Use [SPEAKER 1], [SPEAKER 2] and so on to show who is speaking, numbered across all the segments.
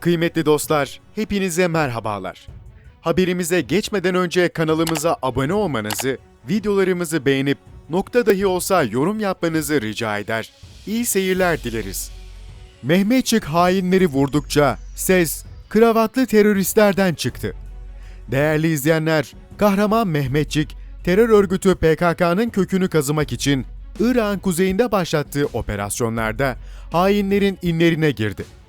[SPEAKER 1] Kıymetli dostlar, hepinize merhabalar. Haberimize geçmeden önce kanalımıza abone olmanızı, videolarımızı beğenip nokta dahi olsa yorum yapmanızı rica eder. İyi seyirler dileriz. Mehmetçik hainleri vurdukça ses kravatlı teröristlerden çıktı. Değerli izleyenler, kahraman Mehmetçik, terör örgütü PKK'nın kökünü kazımak için Irak'ın kuzeyinde başlattığı operasyonlarda hainlerin inlerine girdi.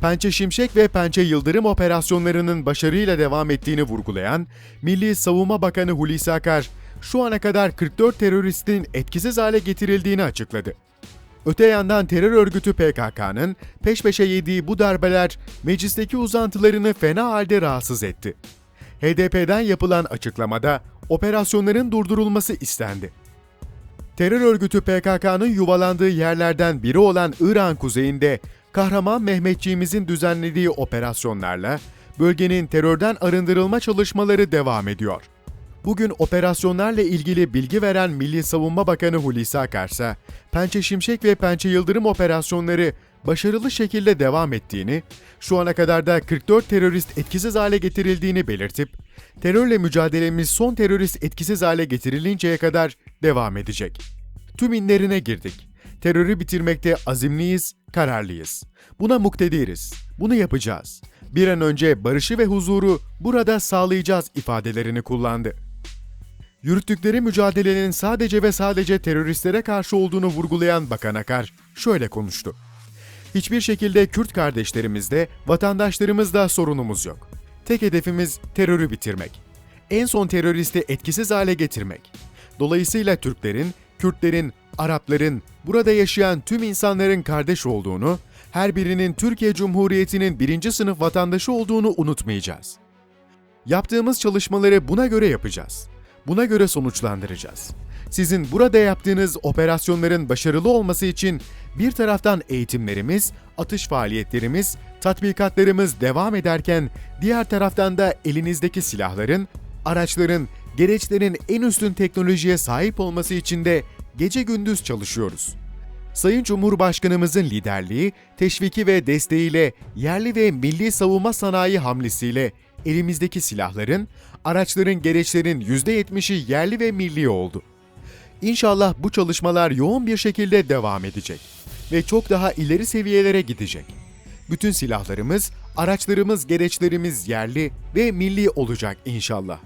[SPEAKER 1] Pençe Şimşek ve Pençe Yıldırım operasyonlarının başarıyla devam ettiğini vurgulayan Milli Savunma Bakanı Hulusi Akar, şu ana kadar 44 teröristin etkisiz hale getirildiğini açıkladı. Öte yandan terör örgütü PKK'nın peş peşe yediği bu darbeler meclisteki uzantılarını fena halde rahatsız etti. HDP'den yapılan açıklamada operasyonların durdurulması istendi. Terör örgütü PKK'nın yuvalandığı yerlerden biri olan İran kuzeyinde kahraman Mehmetçiğimizin düzenlediği operasyonlarla bölgenin terörden arındırılma çalışmaları devam ediyor. Bugün operasyonlarla ilgili bilgi veren Milli Savunma Bakanı Hulusi Akar ise, Pençe Şimşek ve Pençe Yıldırım operasyonları başarılı şekilde devam ettiğini, şu ana kadar da 44 terörist etkisiz hale getirildiğini belirtip, terörle mücadelemiz son terörist etkisiz hale getirilinceye kadar devam edecek. Tüm inlerine girdik. Terörü bitirmekte azimliyiz, kararlıyız. Buna muktediriz. Bunu yapacağız. Bir an önce barışı ve huzuru burada sağlayacağız ifadelerini kullandı. Yürüttükleri mücadelenin sadece ve sadece teröristlere karşı olduğunu vurgulayan Bakan Akar şöyle konuştu. Hiçbir şekilde Kürt kardeşlerimizde, vatandaşlarımızda sorunumuz yok. Tek hedefimiz terörü bitirmek. En son teröristi etkisiz hale getirmek. Dolayısıyla Türklerin, Kürtlerin, Arapların, burada yaşayan tüm insanların kardeş olduğunu, her birinin Türkiye Cumhuriyeti'nin birinci sınıf vatandaşı olduğunu unutmayacağız. Yaptığımız çalışmaları buna göre yapacağız. Buna göre sonuçlandıracağız. Sizin burada yaptığınız operasyonların başarılı olması için bir taraftan eğitimlerimiz, atış faaliyetlerimiz, tatbikatlarımız devam ederken diğer taraftan da elinizdeki silahların, araçların, gereçlerin en üstün teknolojiye sahip olması için de gece gündüz çalışıyoruz. Sayın Cumhurbaşkanımızın liderliği, teşviki ve desteğiyle yerli ve milli savunma sanayi hamlesiyle elimizdeki silahların, araçların, gereçlerin %70'i yerli ve milli oldu. İnşallah bu çalışmalar yoğun bir şekilde devam edecek ve çok daha ileri seviyelere gidecek. Bütün silahlarımız, araçlarımız, gereçlerimiz yerli ve milli olacak inşallah.